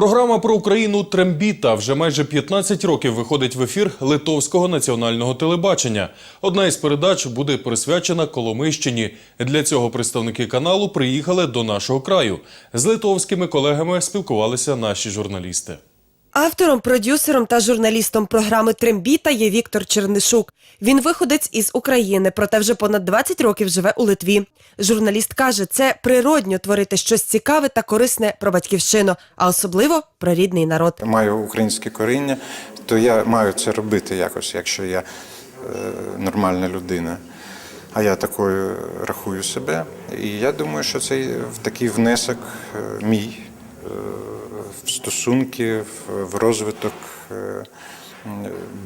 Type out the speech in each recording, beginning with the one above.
Програма про Україну Трембіта вже майже 15 років виходить в ефір Литовського національного телебачення. Одна із передач буде присвячена Коломийщині. Для цього представники каналу приїхали до нашого краю. З литовськими колегами спілкувалися наші журналісти. Автором, продюсером та журналістом програми Трембіта є Віктор Чернишук. Він виходець із України, проте вже понад 20 років живе у Литві. Журналіст каже, це природньо творити щось цікаве та корисне про батьківщину, а особливо про рідний народ. маю українське коріння, то я маю це робити якось, якщо я е, нормальна людина. А я такою рахую себе. І я думаю, що це такий внесок е, мій е, в стосунки, в- розвиток е,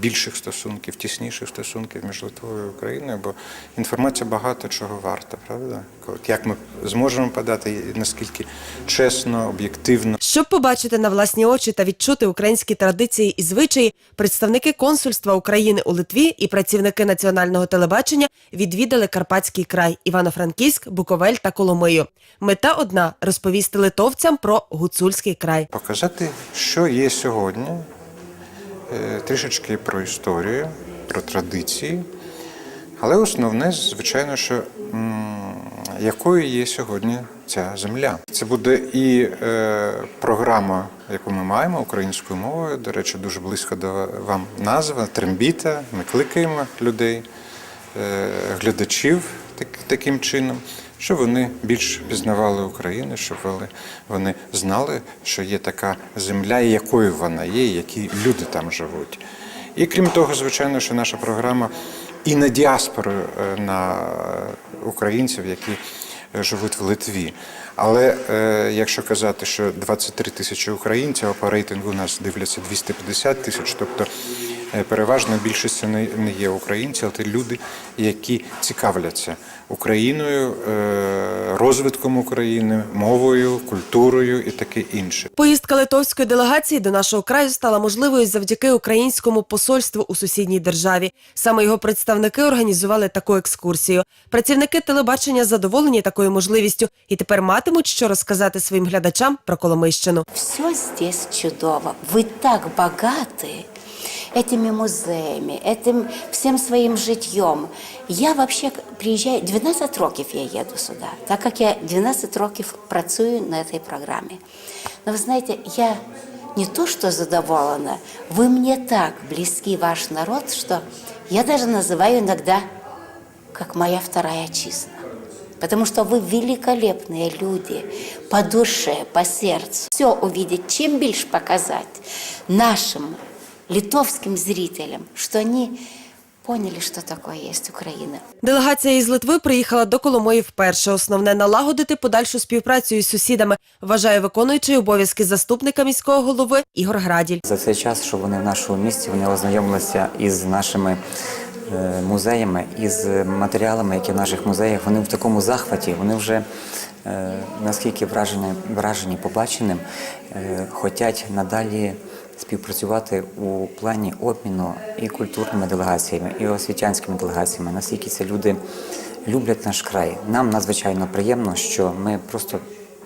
більших стосунків, тісніших стосунків між Литвою і Україною, бо інформація багато чого варта, правда? Як ми зможемо подати, наскільки чесно, об'єктивно. Щоб побачити на власні очі та відчути українські традиції і звичаї, представники консульства України у Литві і працівники національного телебачення відвідали Карпатський край, Івано-Франківськ, Буковель та Коломию. Мета одна розповісти литовцям про гуцульський край. Показати, що є сьогодні, е, трішечки про історію, про традиції. Але основне, звичайно, що якою є сьогодні ця земля. Це буде і е, програма, яку ми маємо українською мовою. До речі, дуже близько до вам назва Трембіта. Ми кликаємо людей, е, глядачів так, таким чином, щоб вони більш пізнавали Україну, щоб вони, знали, що є така земля, якою вона є, які люди там живуть. І крім того, звичайно, що наша програма і на діаспору е, на українців, які е, живуть в Литві. Але е, якщо казати, що 23 тисячі українців, а по рейтингу нас дивляться 250 тисяч, тобто е, переважна більшість не є українці, а це люди, які цікавляться Україною, е, розвитком України, мовою, культурою і таке інше. Поїздка литовської делегації до нашого краю стала можливою завдяки українському посольству у сусідній державі. Саме його представники організували таку екскурсію. Працівники телебачення задоволені такою можливістю і тепер матимуть що розказати своїм глядачам про Коломийщину. Все здесь чудово. Вы так богаты этими музеями, этим всем своим житьем. Я вообще к- приезжаю, 12 років я еду сюда, так как я 12 років працюю на этой программе. Но вы знаете, я не то что задоволена, вы мне так близки, ваш народ, что я даже называю иногда как моя вторая отчизна. Потому что вы великолепные люди по душе, по сердцу. Все увидеть, чим більше показати нашим литовським зрителям, що вони поняли, що таке є Україна. Делегація із Литви приїхала до Коломиї вперше. Основне налагодити подальшу співпрацю із сусідами, вважає виконуючий обов'язки заступника міського голови Ігор Граділь. За цей час, що вони в нашому місті, вони ознайомилися із нашими е, музеями, із матеріалами, які в наших музеях. Вони в такому захваті, вони вже е, наскільки вражені, вражені побаченим, е, хочуть надалі співпрацювати у плані обміну і культурними делегаціями, і освітянськими делегаціями. Наскільки це люди люблять наш край. Нам надзвичайно приємно, що ми просто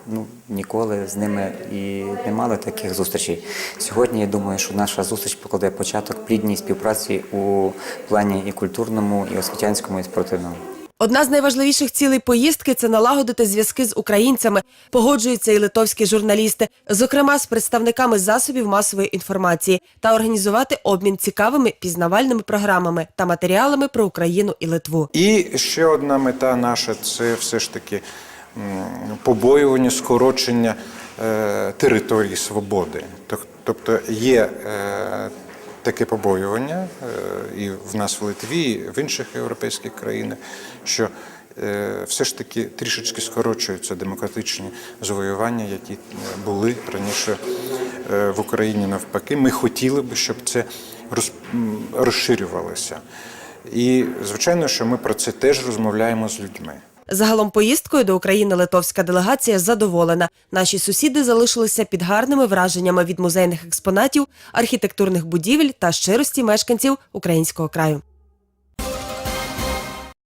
ну, ніколи з ними і не мали таких зустрічей. Сьогодні я думаю, що наша зустріч покладе початок плідній співпраці у плані і культурному, і освітянському, і спортивному. Одна з найважливіших цілей поїздки це налагодити зв'язки з українцями. Погоджуються і литовські журналісти, зокрема з представниками засобів масової інформації, та організувати обмін цікавими пізнавальними програмами та матеріалами про Україну і Литву. І ще одна мета наша це все ж таки побоювання, скорочення е, території свободи. Тобто є е, таке побоювання е, і в нас в Литві, і в інших європейських країнах, що е, все ж таки трішечки скорочуються демократичні завоювання, які е, були раніше в Україні навпаки. Ми хотіли б, щоб це розширювалося. І звичайно, що ми про це теж розмовляємо з людьми. Загалом поїздкою до України литовська делегація задоволена. Наші сусіди залишилися під гарними враженнями від музейних експонатів, архітектурних будівель та щирості мешканців українського краю.